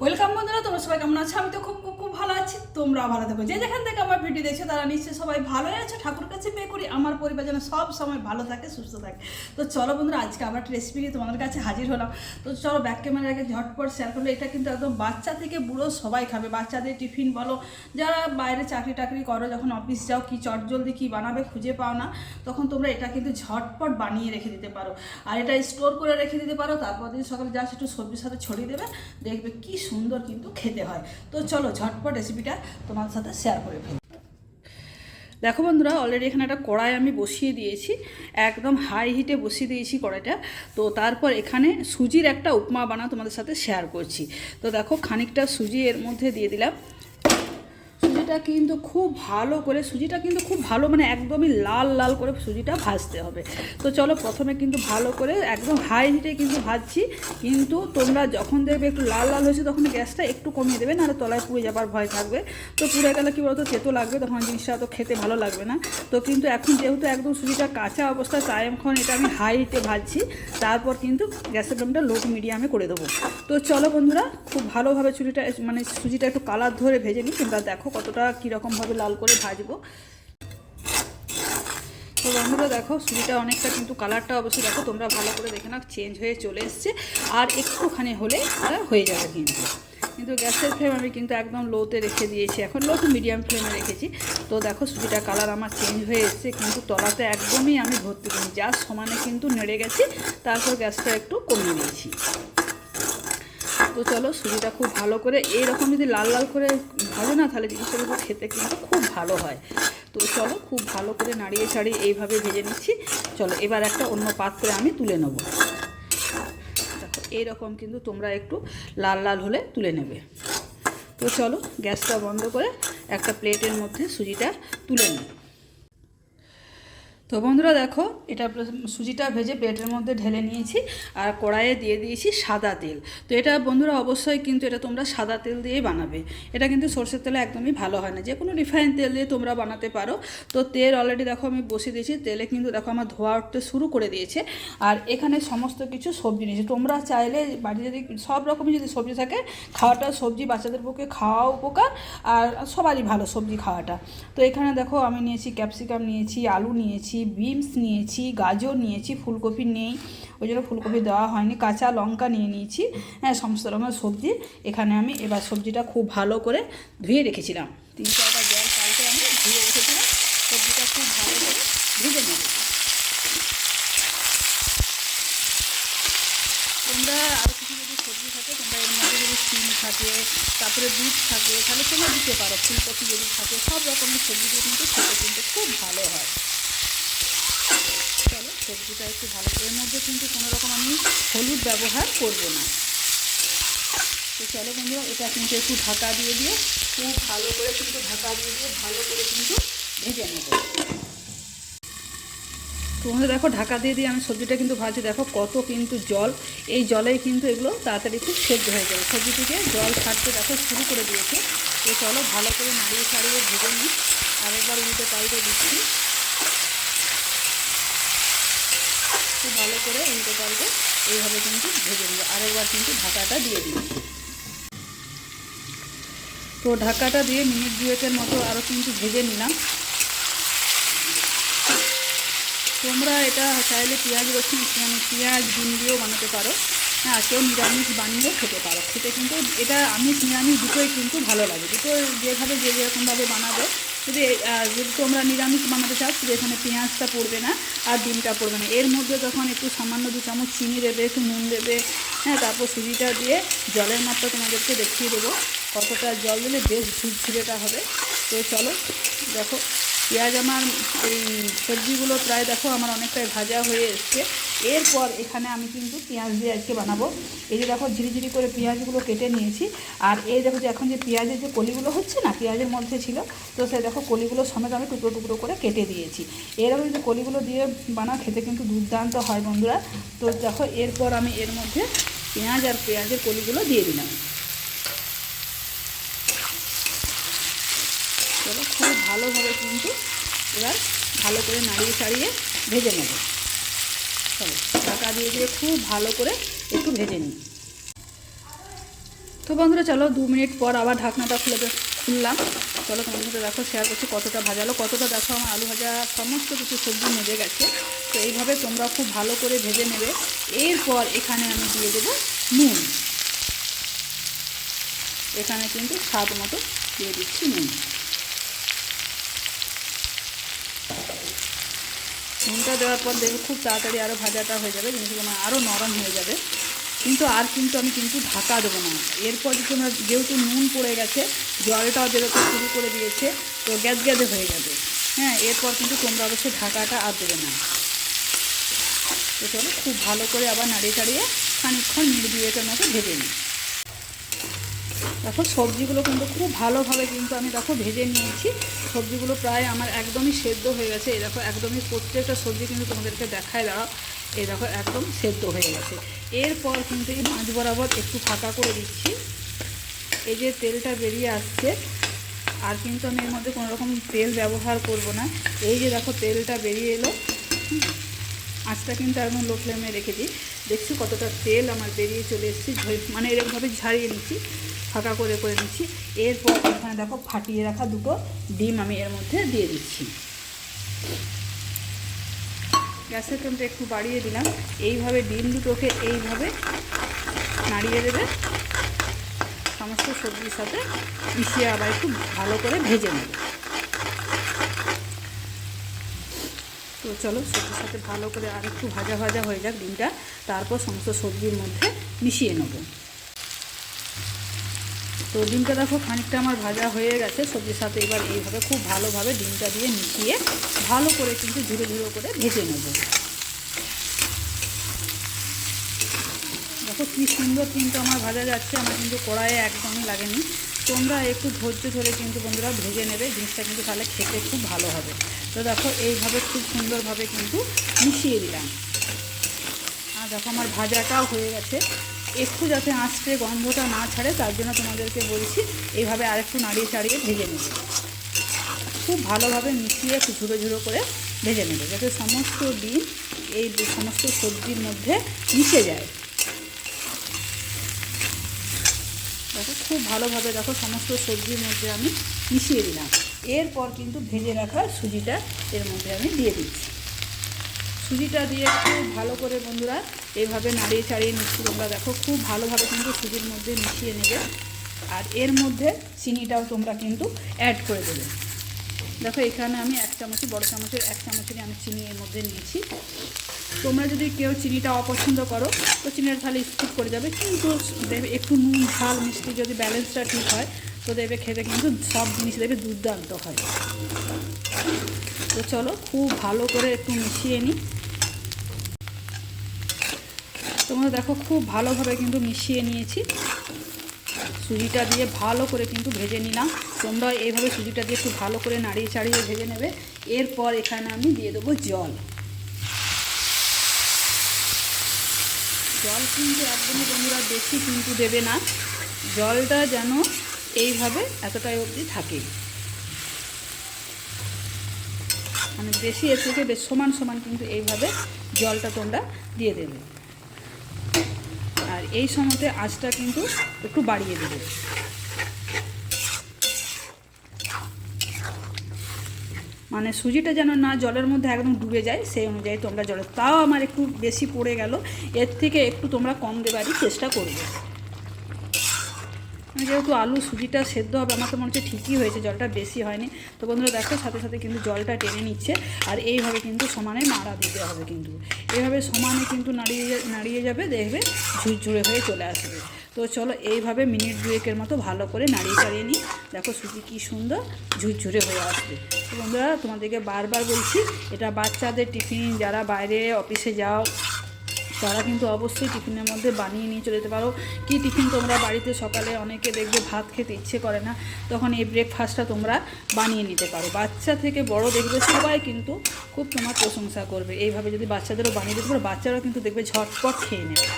Welcome বন্ধুরা, তোমরা সবাই কেমন আছো? আমি তো খুব খুব খুব ভালো আছি তোমরা ভালো থাকো। যে যেখান থেকে আমার ভিডিও দেখছ, তারা নিশ্চয়ই সবাই ভালোই আছো। ঠাকুর কাছে পে করি, আমার পরিবার যেন সব সময় ভালো থাকে, সুস্থ থাকে। তো চলো বন্ধুরা, আজকে আবার রেসিপি নিয়ে তোমাদের কাছে হাজির হলাম। তো চলো ব্যাক ক্যামেরার আগে ঝটপট শেয়ার করল, এটা কিন্তু একদম বাচ্চা থেকে বুড়ো সবাই খাবে। বাচ্চাদের টিফিন বলো, যারা বাইরে চাকরি টাকরি করো, যখন অফিস যাও, কি চটজলদি কী বানাবে খুঁজে পাও না, তখন তোমরা এটা কিন্তু ঝটপট বানিয়ে রেখে দিতে পারো। আর এটা স্টোর করে রেখে দিতে পারো, তারপর দিন সকালে জাস্ট একটু সবজির সাথে ছড়িয়ে দেবে, দেখবে কি সুন্দর কিন্তু খেতে হয়। তো চলো ঝটপট রেসিপিটা তোমার সাথে শেয়ার করে ফেলি। দেখো বন্ধুরা অলরেডি এখানে একটা কড়াই আমি বসিয়ে দিয়েছি। একদম হাই হিটে বসিয়ে দিয়েছি কড়াইটা। তো তারপর এখানে সুজির একটা উপমা বানা তোমাদের সাথে শেয়ার করছি। তো দেখো খানিকটা সুজি এর মধ্যে দিয়ে দিলাম। সুজিটা কিন্তু খুব ভালো করে, সুজিটা কিন্তু খুব ভালো মানে একদমই লাল লাল করে সুজিটা ভাজতে হবে। তো চলো প্রথমে কিন্তু ভালো করে একদম হাই হিটে কিন্তু ভাজছি। কিন্তু তোমরা যখন দেখবে একটু লাল লাল হয়েছে, তখন গ্যাসটা একটু কমিয়ে দেবে, নাহলে তলায় পুড়ে যাবার ভয় থাকবে। তো পুড়ে গেলে কি বলতো, তেতো লাগবে, তখন জিনিসটা তো খেতে ভালো লাগবে না। তো কিন্তু এখন যেহেতু একদম সুজিটা কাঁচা অবস্থায়, তাই এখন এটা আমি হাই হিটে ভাজছি। তারপর কিন্তু গ্যাসের ফ্লেমটা লো মিডিয়ামে করে দেবো। তো চলো বন্ধুরা, খুব ভালোভাবে চুরিটা মানে সুজিটা একটু কালার ধরে ভেজে নিই। তোমরা দেখো কতটা কীরকমভাবে লাল করে ভাজবো। তো বন্ধুরা দেখো, সুজিটা অনেকটা কিন্তু কালারটা অবশ্যই দেখো, তোমরা ভালো করে দেখে নাও চেঞ্জ হয়ে চলে এসছে। আর একটুখানি হলে হয়ে যাবে কিন্তু। কিন্তু গ্যাসের ফ্লেম আমি কিন্তু একদম লোতে রেখে দিয়েছি, এখন লো টু মিডিয়াম ফ্লেমে রেখেছি। তো দেখো সুজিটা কালার আমার চেঞ্জ হয়ে এসছে, কিন্তু তলাতে একদমই আমি ভর্তি করিনি যা সমানে কিন্তু নেড়ে গেছি, তারপর গ্যাসটা একটু কমিয়ে দিয়েছি তো চলো, সুজিটা খুব ভালো করে, এইরকম যদি লাল লাল করে ভালো না, তাহলে জিনিসটা কিন্তু খেতে কিন্তু খুব ভালো হয়। তো চলো, খুব ভালো করে নাড়িয়ে ছাড়িয়ে এইভাবে ভেজে নিচ্ছি। চলো, এবার একটা অন্য পাত্রে আমি তুলে নেব। দেখো, এইরকম কিন্তু তোমরা একটু লাল লাল হলে তুলে নেবে। তো চলো, গ্যাসটা বন্ধ করে একটা প্লেটের মধ্যে সুজিটা তুলে নেবে তো বন্ধুরা দেখো, এটা সুজিটা ভেজে প্লেটের মধ্যে ঢেলে নিয়েছি আর কড়াইয়ে দিয়ে দিয়েছি সাদা তেল। তো এটা বন্ধুরা অবশ্যই কিন্তু এটা তোমরা সাদা তেল দিয়েই বানাবে। এটা কিন্তু সর্ষের তেলে একদমই ভালো হয় না। যে কোনো রিফাইন তেল দিয়ে তোমরা বানাতে পারো। তো তেল অলরেডি দেখো আমি বসিয়ে দিয়েছি। তেলে কিন্তু দেখো আমার ধোয়া উঠতে শুরু করে দিয়েছে। আর এখানে সমস্ত কিছু সবজি নিয়েছি। তোমরা চাইলে বাড়ি যদি সব রকমই যদি সবজি থাকে, খাওয়াটা সবজি বাচ্চাদের পক্ষে খাওয়া উপকার। আর সবারই ভালো সবজি খাওয়াটা। তো এখানে দেখো আমি নিয়েছি ক্যাপসিকাম নিয়েছি আলু নিয়েছি বিনস নিয়েছি, গাজর নিয়েছি, ফুলকপি নেই, ওই জন্য ফুলকপি দেওয়া হয়নি, কাঁচা লঙ্কা নিয়ে নিয়েছি হ্যাঁ সমস্ত রকমের সবজি, এখানে আমি এবার সবজিটা খুব ভালো করে ধুয়ে রেখেছিলাম। তিন চারটা জল পাল্টে আমি ধুয়ে রেখেছিলাম, সবজিটা খুব ভালো করে ভেজে নেব তোমরা আরও কিছু যদি সবজি থাকে, তোমরা এর মধ্যে যদি সিম থাকে, তারপরে বিট থাকে, তাহলে তোমরা দিতে পারো, ফুলকপি যদি থাকে, সব রকমের সবজি দিয়ে কিন্তু খেতে কিন্তু খুব ভালো হয়। সবজিটা একটু ভালো এর মধ্যে কিন্তু কোনো রকম আমি হলুদ ব্যবহার করব না। তো চলো বন্ধুরা, এটা কিন্তু একটু ঢাকা দিয়ে দিয়ে খুব ভালো করে কিন্তু ঢাকা দিয়ে দিয়ে ভালো করে কিন্তু ভেজে নেব। তোমরা দেখো ঢাকা দিয়ে দিয়ে আমি সবজিটা কিন্তু ভাজি দেখো কত কিন্তু জল। এই জলেই কিন্তু এগুলো তাড়াতাড়ি খুব সেদ্ধ হয়ে যাবে। সবজি থেকে জল ছাড়তে দেখো শুরু করে দিয়েছে। তো চলো ভালো করে নাড়িয়ে ছাড়িয়ে ভেজে নিই। আরেকবার উল্টে পাল্টে দিচ্ছি। খুব ভালো করে উল্টে পাল্টে এইভাবে কিন্তু ভেজে নেব। আরেকবার কিন্তু ঢাকাটা দিয়ে দিচ্ছি তো ঢাকাটা দিয়ে মিনিট দুয়েকের মতো আরও কিন্তু ভেজে নিলাম। তোমরা এটা চাইলে পেঁয়াজ রসুন মানে পেঁয়াজ ডিম দিয়েও বানাতে পারো। হ্যাঁ কেউ নিরামিষ বানিয়েও খেতে পারো। খেতে কিন্তু এটা আমিষ নিরামিষ দুটোই কিন্তু ভালো লাগে। দুটো যেভাবে যে যেরকমভাবে বানাবে যদি যদি তোমরা নিরামিষ বানাতে চাও, শুধু এখানে পেঁয়াজটা পড়বে না আর ডিমটা পড়বে না। এর মধ্যে তখন একটু সামান্য দু চামচ চিনি দেবে, একটু নুন দেবে হ্যাঁ তারপর সুজিটা দিয়ে জলের মাত্রা তোমাদেরকে দেখিয়ে দেবো কতটা জল দিলে বেশ ঝুরঝুরেটা হবে। তো চলো, দেখো। পেঁয়াজ আমার এই সবজিগুলো প্রায় দেখো আমার অনেকটাই ভাজা হয়ে এসছে। এরপর এখানে আমি কিন্তু পেঁয়াজ দিয়ে আজকে বানাবো। এই যে দেখো ঝিরিঝিরি করে পেঁয়াজগুলো কেটে নিয়েছি। আর এই দেখো যে এখন যে পেঁয়াজের যে কলিগুলো হচ্ছে না, পেঁয়াজের মধ্যে ছিল, তো সে দেখো কলিগুলো সমেত আমি টুকরো টুকরো করে কেটে দিয়েছি। এরকম যদি কলিগুলো দিয়ে বানা, খেতে কিন্তু দুর্দান্ত হয় বন্ধুরা। তো দেখো এরপর আমি এর মধ্যে পেঁয়াজ আর পেঁয়াজের কলিগুলো দিয়ে দিলাম চলো খুব ভালোভাবে কিন্তু এবার ভালো করে নাড়িয়ে ছাড়িয়ে ভেজে নেব। চলো, ঢাকা দিয়ে দিয়ে খুব ভালো করে একটু ভেজে নিই। তো বন্ধুরা, চলো দু মিনিট পর আবার ঢাকনাটা খুলে খুললাম। চলো তোমাদের দেখো শেয়ার করছি কতটা ভাজালো। কতটা দেখো, আমার আলু ভাজা সমস্ত কিছু সবজি মেজে গেছে। তো এইভাবে তোমরা খুব ভালো করে ভেজে নেবে। এরপর এখানে আমি দিয়ে দেবো নুন। এখানে কিন্তু স্বাদ মতো দিয়ে দিচ্ছি নুন। নুনটা দেওয়ার পর দেখবে খুব তাড়াতাড়ি আরও ভাজাটা হয়ে যাবে, জিনিসগুলো আমার আরও নরম হয়ে যাবে। কিন্তু আর কিন্তু আমি কিন্তু ঢাকা দেবো না। এরপর যদি তোমরা যেহেতু নুন পড়ে গেছে, জলটাও বেরোতে শুরু করে দিয়েছে, তো গ্যাস গ্যাসে হয়ে যাবে। হ্যাঁ এরপর কিন্তু তোমরা অবশ্যই ঢাকাটা আর দেবে না। তো চলো, খুব ভালো করে আবার নাড়িয়ে চাড়িয়ে খানিকক্ষণ মিনিট দুয়েকের মতো ভেজে নিই। দেখো, সবজিগুলো কিন্তু খুব ভালোভাবে কিন্তু আমি দেখো ভেজে নিয়েছি। সবজিগুলো প্রায় আমার একদমই সেদ্ধ হয়ে গেছে। এই দেখো, একদমই প্রত্যেকটা সবজি কিন্তু তোমাদেরকে দেখায় দেওয়া এই দেখো, একদম সেদ্ধ হয়ে গেছে। এরপর কিন্তু এই মাছ বরাবর একটু ফাঁকা করে দিচ্ছি। এই যে তেলটা বেরিয়ে আসছে, আর কিন্তু আমি এর মধ্যে কোনো রকম তেল ব্যবহার করব না। এই যে দেখো, তেলটা বেরিয়ে এলো। আঁচটা কিন্তু একদম লো ফ্লেমে রেখে দিই। দেখছি কতটা তেল আমার বেরিয়ে চলে এসেছি মানে এরকমভাবে ঝাড়িয়ে নিচ্ছি, ফাঁকা করে করে নিচ্ছি। এরপর এখানে দেখো ফাটিয়ে রাখা দুটো ডিম আমি এর মধ্যে দিয়ে দিচ্ছি। গ্যাসের ফ্লেমটা একটু বাড়িয়ে দিলাম। এইভাবে ডিম দুটোকে এইভাবে নাড়িয়ে দেবে। সমস্ত সবজির সাথে মিশিয়ে আবার একটু ভালো করে ভেজে নেবে। তো চলো সবজির সাথে ভালো করে আর একটু ভাজা ভাজা হয়ে যাক ডিমটা। তারপর সমস্ত সবজির মধ্যে মিশিয়ে নেব। তো ডিমটা দেখো খানিকটা আমার ভাজা হয়ে গেছে। সবজির সাথে এবার এইভাবে খুব ভালোভাবে ডিমটা দিয়ে মিশিয়ে ভালো করে কিন্তু ধীরে ধীরে করে ভেজে নেব। দেখো কী সুন্দর কিন্তু আমার ভাজা যাচ্ছে। আমার কিন্তু কড়াইয়ে একদমই লাগেনি। তোমরা একটু ধৈর্য ধরে কিন্তু বন্ধুরা ভেজে নেবে, জিনিসটা কিন্তু তাহলে খেতে খুব ভালো হবে। তো দেখো, এইভাবে খুব সুন্দরভাবে কিন্তু মিশিয়ে দিলাম। আর দেখো, আমার ভাজাটাও হয়ে গেছে। একটু যাতে আঁচড়ে গন্ধটা না ছাড়ে, তার জন্য তোমাদেরকে বলছি, এইভাবে আরেকটু নাড়িয়ে চাড়িয়ে ভেজে নেবে। খুব ভালোভাবে মিশিয়ে একটু ঝুড়ো ঝুড়ো করে ভেজে নেবে, যাতে সমস্ত ডিম, এই সমস্ত সবজির মধ্যে মিশে যায় দেখো খুব ভালোভাবে দেখো সমস্ত সবজির মধ্যে আমি মিশিয়ে দিলাম। এরপর কিন্তু ভেজে রাখা সুজিটা এর মধ্যে আমি দিয়ে দিচ্ছি। সুজিটা দিয়ে খুব ভালো করে বন্ধুরা এইভাবে নাড়িয়ে চাড়িয়ে নিচ্ছি তোমরা দেখো, খুব ভালোভাবে কিন্তু সুজির মধ্যে মিশিয়ে নেবে। আর এর মধ্যে চিনিটাও তোমরা কিন্তু অ্যাড করে দেবে। দেখো এখানে আমি এক চামচি, বড় চামচের এক চামচেরই আমি চিনি এর মধ্যে নিয়েছি। তোমরা যদি কেউ চিনিটা অপছন্দ করো, তো চিনিটা তাহলে স্কিপ করে যাবে। কিন্তু দেবে একটু নুন, ঝাল, মিষ্টি যদি ব্যালেন্সটা ঠিক হয়, তো দেবে খেতে কিন্তু সব জিনিস দেবে দুর্দান্ত হয়। তো চলো, খুব ভালো করে একটু মিশিয়ে নিই তোমরা দেখো, খুব ভালোভাবে কিন্তু মিশিয়ে নিয়েছি। সুজিটা দিয়ে ভালো করে কিন্তু ভেজে নিলাম। তোমরা এইভাবে সুজিটা দিয়ে একটু ভালো করে নাড়িয়ে চাড়িয়ে ভেজে নেবে। এরপর এখানে আমি দিয়ে দেবো জল। জল কিন্তু একদমই বন্ধুরা বেশি কিন্তু দেবে না। জলটা যেন এইভাবে এতটাই অবধি থাকে। মানে বেশি এর থেকে বেশ সমান সমান কিন্তু এইভাবে জলটা তোমরা দিয়ে দেবে। আর এই সময়তে আঁচটা কিন্তু একটু বাড়িয়ে দেবে। মানে সুজিটা যেন না জলের মধ্যে একদম ডুবে যায়, সেই অনুযায়ী তোমরা জলে, তাও আমার একটু বেশি পড়ে গেল, এর থেকে একটু তোমরা কম দেবারই চেষ্টা করবে। যেহেতু আলু সুজিটা সেদ্ধ হবে, আমার তো মনে হচ্ছে ঠিকই হয়েছে, জলটা বেশি হয়নি। তো বন্ধুরা দেখো, সাথে সাথে কিন্তু জলটা টেনে নিচ্ছে, আর এইভাবে কিন্তু সমানে নাড়া দিতে হবে কিন্তু। এইভাবে সমানে কিন্তু নাড়িয়ে নাড়িয়ে যাবে, দেখবে ঝুরঝুরে হয়ে চলে আসবে। তো চলো এইভাবে মিনিট দুয়েকের মতো ভালো করে নাড়িয়ে চাড়িয়ে নিই। দেখো সুজি কী সুন্দর ঝুরঝুরে হয়ে আসবে। তো বন্ধুরা, তোমাদেরকে বারবার বলছি, এটা বাচ্চাদের টিফিন, যারা বাইরে অফিসে যাও, তারা কিন্তু অবশ্যই টিফিনের মধ্যে বানিয়ে নিয়ে চলে যেতে পারো। কি টিফিন তোমরা বাড়িতে সকালে অনেকে দেখবে ভাত খেতে ইচ্ছে করে না, তখন এই ব্রেকফাস্টটা তোমরা বানিয়ে নিতে পারো। বাচ্চা থেকে বড় দেখবে সবাই কিন্তু খুব তোমার প্রশংসা করবে। এইভাবে যদি বাচ্চাদেরও বানিয়ে দিতে পারো, বাচ্চারাও কিন্তু দেখবে ঝটপট খেয়ে নেবে।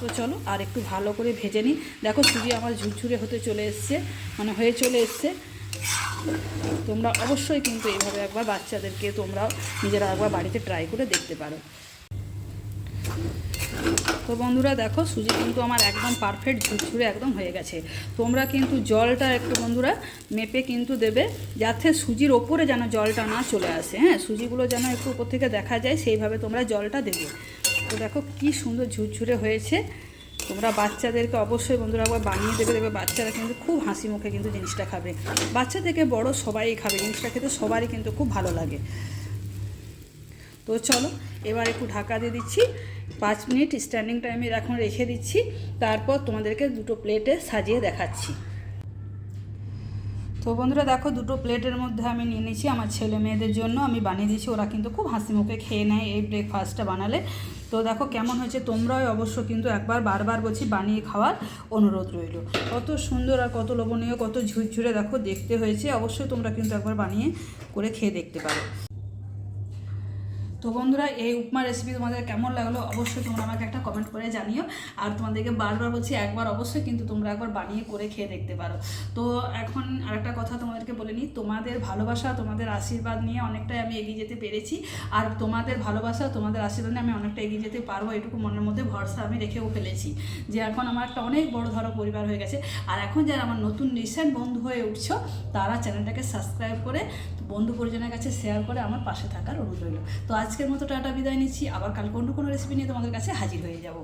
তো চলো, আর একটু ভালো করে ভেজে নিই। দেখো সুজি আমার ঝুরঝুরে হতে চলে এসছে মানে হয়ে চলে এসছে। তোমরা অবশ্যই কিন্তু এইভাবে একবার বাচ্চাদেরকে তোমরা নিজেরা একবার বাড়িতে ট্রাই করে দেখতে পারো। তো বন্ধুরা দেখো, সুজি কিন্তু আমার একদম পারফেক্ট ঝুরঝুরে একদম হয়ে গেছে। তোমরা কিন্তু জলটা একটু বন্ধুরা মেপে কিন্তু দেবে, যাতে সুজির ওপরে যেন জলটা না চলে আসে। হ্যাঁ সুজিগুলো যেন একটু উপর থেকে দেখা যায়, সেইভাবে তোমরা জলটা দেবে। তো দেখো কি সুন্দর ঝুরঝুরে হয়েছে। তোমরা বাচ্চাদেরকে অবশ্যই বন্ধুরা একবার বানিয়ে দেবে দেবে, বাচ্চারা কিন্তু খুব হাসি মুখে কিন্তু জিনিসটা খাবে। বাচ্চা থেকে বড় সবাই খাবে, জিনিসটা খেতে সবারই কিন্তু খুব ভালো লাগে। তো চলো, এবার একটু ঢাকা দিয়ে দিচ্ছি। পাঁচ মিনিট স্ট্যান্ডিং টাইমে এখন রেখে দিচ্ছি। তারপর তোমাদেরকে দুটো প্লেটে সাজিয়ে দেখাচ্ছি। তো বন্ধুরা দেখো, দুটো প্লেটের মধ্যে আমি নিয়ে নিয়েছি আমার ছেলে মেয়েদের জন্য। আমি বানিয়ে দিয়েছি, ওরা কিন্তু খুব হাসি মুখে খেয়ে নেয় এই ব্রেকফাস্টটা বানালে। তো দেখো কেমন হয়েছে? তোমরাই অবশ্য কিন্তু একবার, বারবার বলছি বানিয়ে খাওয়ার অনুরোধ রইল। কত সুন্দর আর কত লোভনীয়, কত ঝুরঝুরে দেখো দেখতে হয়েছে। অবশ্যই তোমরা কিন্তু একবার বানিয়ে করে খেয়ে দেখতে পারো। তো বন্ধুরা, এই উপমা রেসিপি তোমাদের কেমন লাগল অবশ্যই তোমরা আমাকে একটা কমেন্ট করে জানিও। আর তোমাদেরকে বারবার বলছি, একবার অবশ্যই কিন্তু তোমরা একবার বানিয়ে করে খেয়ে দেখতে পারো। তো এখন আরেকটা কথা তোমাদেরকে বলে নিই, তোমাদের ভালোবাসা, তোমাদের আশীর্বাদ নিয়ে অনেকটাই আমি এগিয়ে যেতে পেরেছি। আর তোমাদের ভালোবাসা, তোমাদের আশীর্বাদ নিয়ে আমি অনেকটা এগিয়ে যেতে পারব, এটুকু মনের মধ্যে ভরসা আমি রেখেও ফেলেছি। যে এখন আমার একটা অনেক বড় ধরো পরিবার হয়ে গেছে। আর এখন যারা আমার নতুন রিসেন্ট বন্ধু হয়ে উঠছো, তারা চ্যানেলটাকে সাবস্ক্রাইব করে বন্ধু পরিজনের কাছে শেয়ার করে আমার পাশে থাকার অনুরোধ রইল। তো আজকের মতো টাটা বিদায় নিচ্ছি, আবার কালকে অন্য কোনো রেসিপি নিয়ে তোমাদের কাছে হাজির হয়ে যাব।